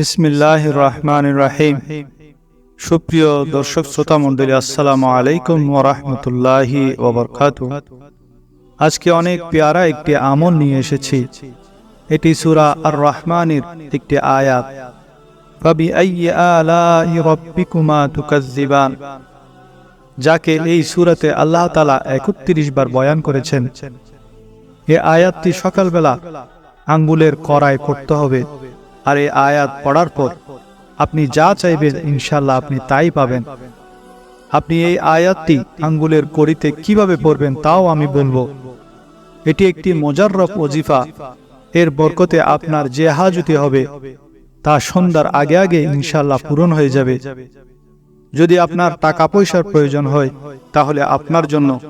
বিসমিল্লাহ রহমান রাহিম। সুপ্রিয় দর্শক শ্রোতা মণ্ডলী, আসসালামু আলাইকুম ওরহমতুল্লাহি আজকে অনেক পেয়ারা একটি আমল নিয়ে এসেছি। এটি সুরা আর রহমানের একটি আয়াত। যাকে এই সুরাতে আল্লাহ তালা একত্রিশ বার বয়ান করেছেন। এ আয়াতটি সকালবেলা আঙ্গুলের করায় পড়তে হবে। আর এই আয়াত পড়ার পর আপনি যা চাইবেন ইনশাল্লাহ আপনি তাই পাবেন। আপনি এই আয়াতটি আঙ্গুলের কড়িতে কীভাবে পড়বেন তাও আমি বলব। এটি একটি মোজাররফ ওজিফা। এর বরকতে আপনার যে হাজতি হবে, তা সন্ধ্যার আগে আগে ইনশাল্লাহ পূরণ হয়ে যাবে। যদি আপনার টাকা পয়সার প্রয়োজন হয়, তাহলে আপনার জন্য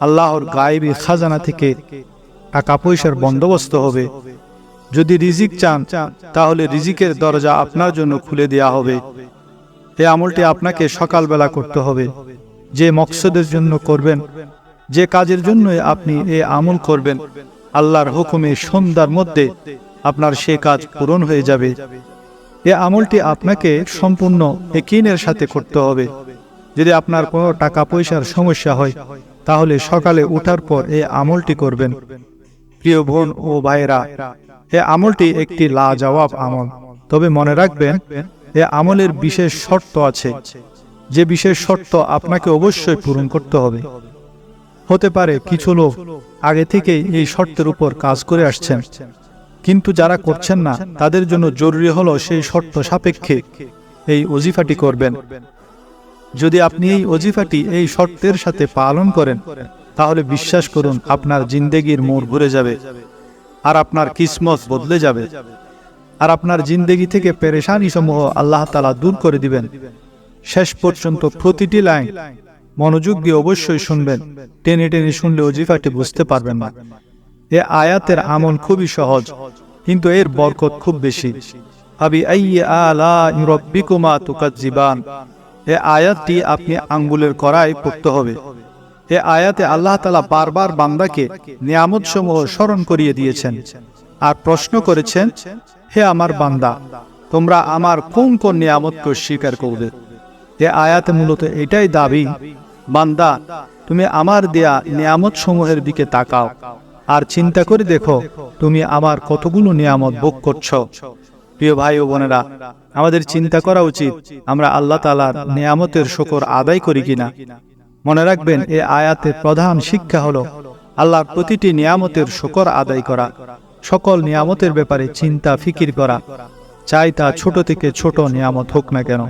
আল্লাহর গায়েবী খাজানা থেকে টাকা পয়সার বন্দোবস্ত হবে। যদি রিজিক চান, তাহলে রিজিকের দরজা আপনার জন্য খুলে দেয়া হবে। এই আমলটি আপনাকে সকালবেলা করতে হবে। যে মকসদের জন্য করবেন, যে কাজের জন্য আপনি এ আমল করবেন, আল্লাহর হুকুমে সন্ধ্যার মধ্যে আপনার সে কাজ পূরণ হয়ে যাবে। এ আমলটি আপনাকে সম্পূর্ণ একিনের সাথে করতে হবে। যদি আপনার কোনো টাকা পয়সার সমস্যা হয়, তাহলে সকালে উঠার পর এ আমলটি করবেন। প্রিয় বোন ও ভাইরা এ আমলটি একটি লাজবাব আমল। তবে মনে রাখবেন, এ আমলের বিশেষ শর্ত আছে। যে বিশেষ শর্ত আপনাকে অবশ্যই পূরণ করতে হবে। হতে পারে কিছু লোক আগে থেকেই এই শর্তের উপর কাজ করে আসছেন। কিন্তু যারা করছেন না, তাদের জন্য জরুরি হলো সেই শর্ত সাপেক্ষে এই অজিফাটি করবেন। যদি আপনি এই অজিফাটি এই শর্তের সাথে পালন করেন, তাহলে বিশ্বাস করুন আপনার জিন্দেগির মোড় ঘুরে যাবে। আর আপনার কিসমত বদলে যাবে। আর আপনার জিন্দেগি থেকে পেরেশানি সমূহ আল্লাহ তালা দূর করে দিবেন। শেষ পর্যন্ত প্রতিটি লাইন মনোযোগ দিয়ে অবশ্যই শুনবেন। টেনে টেনে শুনলে অজিফাটি বুঝতে পারবেন না। এ আয়াতের আমল খুবই সহজ, কিন্তু এর বরকত খুব বেশি। আবি আলা তুকাজ্জিবান। এ আয়াতটি আপনি আঙ্গুলের করায় পড়তে হবে। এ আয়াতে আল্লাহ তালা বারবার বান্দাকে নিয়ামত সমূহ স্মরণ করিয়ে দিয়েছেন আর প্রশ্ন করেছেন, হে আমার বান্দা, তোমরা আমার কোন কোন নিয়ামতকে স্বীকার করবে? এ আয়াতে মূলত এটাই দাবি, বান্দা, তুমি আমার দেয়া নিয়ামত সমূহের দিকে তাকাও আর চিন্তা করে দেখো তুমি আমার কতগুলো নিয়ামত ভোগ করছ। প্রিয় ভাই ও বোনেরা, আমাদের চিন্তা করা উচিত আমরা আল্লাহ তালার নিয়ামতের শকর আদায় করি কিনা। মনে রাখবেন, এ আয়াতের প্রধান শিক্ষা হল আল্লাহর প্রতিটি নিয়ামতের শকর আদায় করা, সকল নিয়ামতের ব্যাপারে চিন্তা, ফিকির করা, চাই তা ছোট থেকে ছোট নিয়ামত হোক না কেন।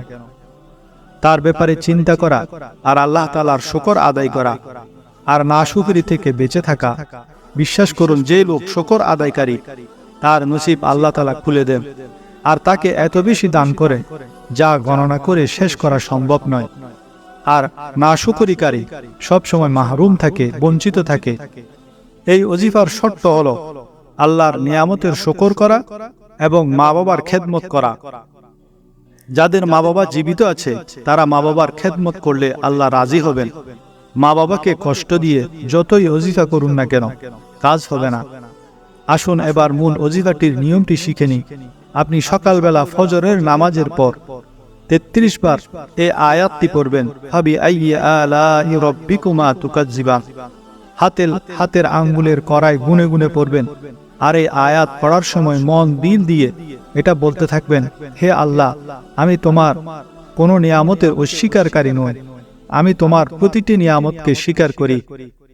তার ব্যাপারে চিন্তা করা আর আল্লাহ তালার শকর আদায় করা আর না সুকরি থেকে বেঁচে থাকা। বিশ্বাস করুন, যে লোক শকর আদায়কারী, তার নসিব আল্লাহ তালা খুলে দেন আর তাকে এত বেশি দান করে, যা গণনা করে শেষ করা সম্ভব নয়। আর না শুকরিকারী সবসময় মাহরুম থাকে, বঞ্চিত থাকে। এই অজিফার শর্ত হল আল্লাহর নিয়ামতের শকর করা এবং মা বাবার খেদমত করা। যাদের মা বাবা জীবিত আছে, তারা মা বাবার খেদমত করলে আল্লাহ রাজি হবেন। মা বাবাকে কষ্ট দিয়ে যতই অজিফা করুন না কেন, কাজ হবে না। আসুন এবার মূল অজিফাটির নিয়মটি শিখে নি আপনি সকালবেলা ফজরের নামাজের পর তেত্রিশ বার এ আয়াতটি পড়বেন। রব্বিকুমা তুকাজ্জিবা হাতের হাতের আঙ্গুলের করায় গুনে গুনে পড়বেন। আর এই আয়াত পড়ার সময় মন দিল দিয়ে এটা বলতে থাকবেন, হে আল্লাহ, আমি তোমার কোনো নিয়ামতের অস্বীকারী নয় আমি তোমার প্রতিটি নিয়ামতকে স্বীকার করি।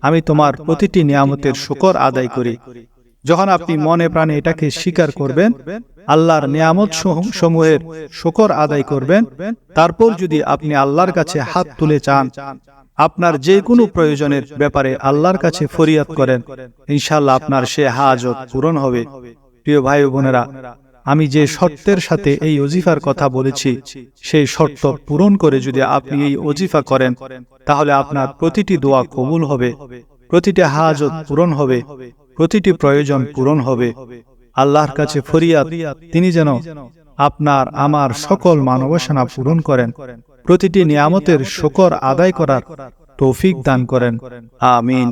আমি তোমার প্রতিটি নিয়ামতের শুকর আদায় করি। যখন আপনি মনে প্রাণে এটাকে স্বীকার করবেন আল্লাহর নিয়ামত সমূহের শকর আদায় করবেন। তারপর যদি আপনি আল্লাহর কাছে হাত তুলে চান, আপনার যে কোনো প্রয়োজনের ব্যাপারে আল্লাহর কাছে ফরিয়াদ করেন। ইনশাল্লাহ আপনার সে হাজত পূরণ হবে। প্রিয় ভাই বোনেরা, আমি যে শর্তের সাথে এই অজিফার কথা বলেছি, সেই শর্ত পূরণ করে যদি আপনি এই অজিফা করেন, তাহলে আপনার প্রতিটি দোয়া কবুল হবে, প্রতিটি হাজত পূরণ হবে, প্রতিটি প্রয়োজন পূরণ হবে। আল্লাহর কাছে ফরিয়াদ, তিনি যেন আপনার, আমার সকল মানবসেনা পূরণ করেন। প্রতিটি নিয়ামতের শকর আদায় করার তৌফিক দান করেন। আমিন।